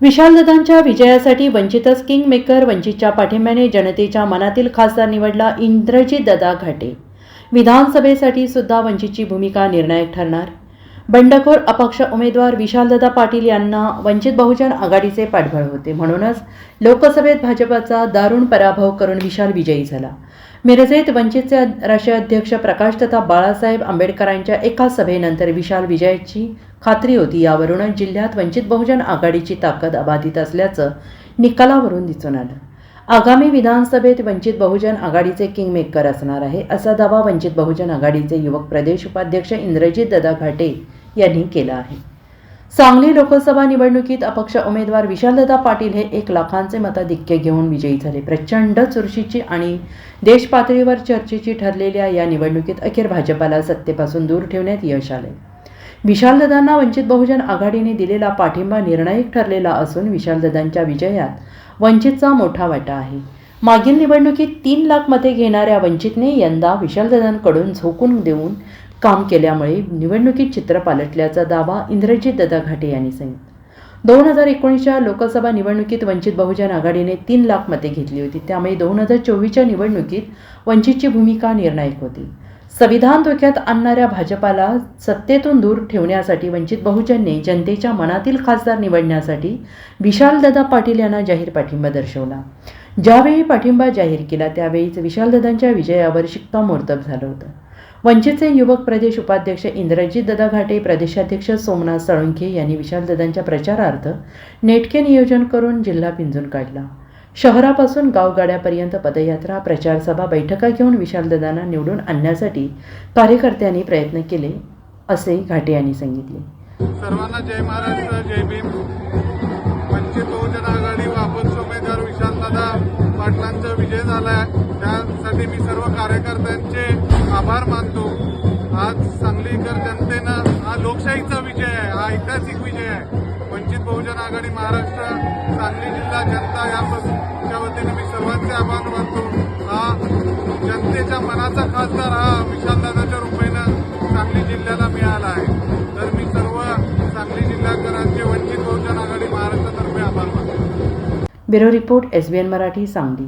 विशालदादांच्या विजयासाठी वंचितच king maker वंचितच्या पाठिंब्याने जनतेच्या मनातील खासदार निवडला इंद्रजित ददा घाटे. विधानसभेसाठी सुद्धा वंचितची भूमिका निर्णायक ठरणार. बंडखोर अपक्ष उमेदवार विशालदादा पाटील यांना वंचित बहुजन आघाडीचे पाठबळ होते. म्हणूनच लोकसभेत भाजपाचा दारुण पराभव करून विशाल विजयी झाला. मिरजेत वंचितचे राष्ट्रीय अध्यक्ष प्रकाश तथा बाळासाहेब आंबेडकरांच्या एका सभेनंतर विशाल विजयाची खात्री होती यावरूनच जिल्ह्यात वंचित बहुजन आघाडीची ताकद अबाधित असल्याचं निकालावरून दिसून आलं. आगामी विधानसभेत वंचित बहुजन आघाडीचे किंगमेकर असणार आहे असा दावा वंचित बहुजन आघाडीचे युवक प्रदेश उपाध्यक्ष इंद्रजित ददा घाटे यांनी केला आहे. सांगली लोकसभा निवडणुकीत अपक्ष उमेदवार विशालदादा पाटील हे एक लाखांचे मताधिक्य घेऊन विजयी झाले. प्रचंड चुरशीची आणि देशपातळीवर चर्चेची ठरलेल्या या निवडणुकीत अखेर भाजपाला सत्तेपासून दूर ठेवण्यात यश आले विशालदादांना वंचित बहुजन आघाडीने दिलेला पाठिंबा निर्णायक ठरलेला असून विशालदादांच्या विजयात वंचितचा मोठा वाटा आहे. मागील निवडणुकीत तीन लाख मते घेणाऱ्या वंचितने यंदा विशालदादांकडून झोकून देऊन काम केल्यामुळे निवडणुकीत चित्र पालटल्याचा दावा इंद्रजित ददा घाटे यांनी सांगितला दोन हजार एकोणीसच्या लोकसभा निवडणुकीत वंचित बहुजन आघाडीने तीन लाख मते घेतली होती. त्यामुळे दोन हजार चोवीसच्या निवडणुकीत वंचितची भूमिका निर्णायक होती. संविधान धोक्यात आणणाऱ्या भाजपाला सत्तेतून दूर ठेवण्यासाठी वंचित बहुजनने जनतेच्या मनातील खासदार निवडण्यासाठी विशालदादा पाटील यांना जाहीर पाठिंबा दर्शवला. ज्यावेळी पाठिंबा जाहीर केला त्यावेळीच विशालदादांच्या विजयावर शिक्कामोर्तब झालं होतं. वंचितचे युवक प्रदेश उपाध्यक्ष इंद्रजित ददा घाटे प्रदेशाध्यक्ष सोमनाथ साळुंखे यांनी विशालदादांच्या प्रचारार्थ नेटके नियोजन करून जिल्हा पिंजून काढला. शहरापासून गावगाड्यापर्यंत पदयात्रा प्रचारसभा बैठका घेऊन विशालदादांना निवडून आणण्यासाठी कार्यकर्त्यांनी प्रयत्न केले असे घाटे यांनी सांगितले. सर्वांना जय महाराष्ट्र जय भीम. वंचित बहुजन आघाडी व अपक्ष उमेदवार विशालदादा पाटलांचा विजय झाला त्यासाठी मी सर्व कार्यकर्त्यांचे आभार मानतो. आज सांगलीकर जनतेनं हा लोकशाहीचा विजय आहे हा ऐतिहासिक विजय आहे. वंचित बहुजन आघाडी महाराष्ट्र सांगली जिल्हा जनता याच्या वतीने मी सर्वांचे आभार मानतो. हा जनतेच्या मनाचा खासदार हा विशालदादाच्या रूपेनं सांगली जिल्ह्याला मिळाला आहे. तर मी सर्व सांगली जिल्हाकरांचे वंचित बहुजन आघाडी महाराष्ट्रातर्फे आभार मानतो. Bureau report S B N Marathi Sangli.